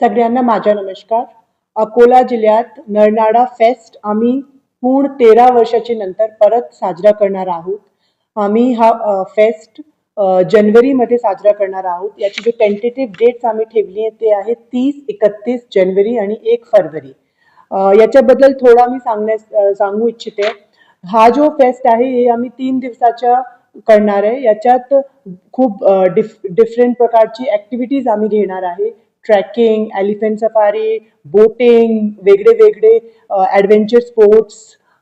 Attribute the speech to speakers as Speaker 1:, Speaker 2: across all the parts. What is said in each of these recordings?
Speaker 1: सगळ्यांना माझा नमस्कार. अकोला जिल्ह्यात नरनाडा फेस्ट आम्ही पूर्ण तेरा वर्षाची नंतर परत साजरा करणार आहोत. आम्ही हा फेस्ट जनवरीमध्ये जानेवारीमध्ये साजरा करणार आहोत. याची जी टेंटेटिव्ह डेट्स आम्ही ठेवली आहे ते आहे तीस एकतीस जानेवारी आणि एक फरवरी. याच्याबद्दल थोडा मी सांगण्यास सांगू इच्छिते. हा जो फेस्ट आहे हे आम्ही तीन दिवसाच्या करणार आहे. याच्यात खूप डिफ डिफरंट प्रकारची ऍक्टिव्हिटीज आम्ही घेणार आहे. ट्रॅकिंग एलिफंट सफारी बोटिंग वेगळे वेगळे ॲडव्हेंचर स्पोर्ट्स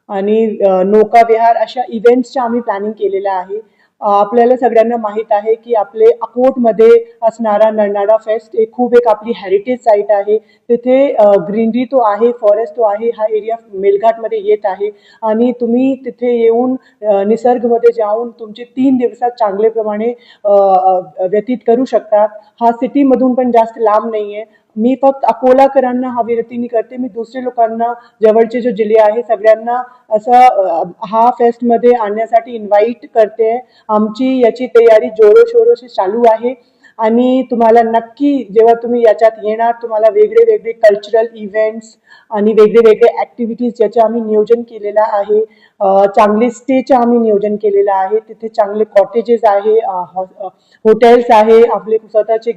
Speaker 1: आणि नौकाविहार अशा इव्हेंट्सच्या आम्ही प्लॅनिंग केलेलं आहे. आपल्याला सगळ्यांना माहीत आहे की आपले अकोटमध्ये असणारा नरनाडा फेस्ट हे खूप एक आपली हेरिटेज साईट आहे. तिथे ग्रीनरी तो आहे फॉरेस्ट तो आहे हा एरिया मेलघाटमध्ये येत आहे. आणि तुम्ही तिथे येऊन निसर्गमध्ये जाऊन तुमचे तीन दिवसात चांगल्याप्रमाणे व्यतीत करू शकतात. हा सिटीमधून पण जास्त लांब नाही आहे मी फक्त अकोलाकरांना हा विनंती करते. मी दुसरे लोकांना जवळचे जो जिल्हे आहे सगळ्यांना असं हा फेस्टमध्ये आणण्यासाठी इन्व्हाइट करते. आमची याची तयारी जोरो शोरोशी चालू आहे. आणि तुम्हाला नक्की जेव्हा तुम्ही याच्यात येणार तुम्हाला वेगळे वेगळे कल्चरल इव्हेंट्स आणि वेगळे वेगळे ऍक्टिव्हिटीज ज्याचे आम्ही नियोजन केलेलं आहे. चांगले स्टेचं आम्ही नियोजन केलेलं आहे. तिथे चांगले कॉटेजेस आहे हॉटेल्स आहे. आपले स्वतःचे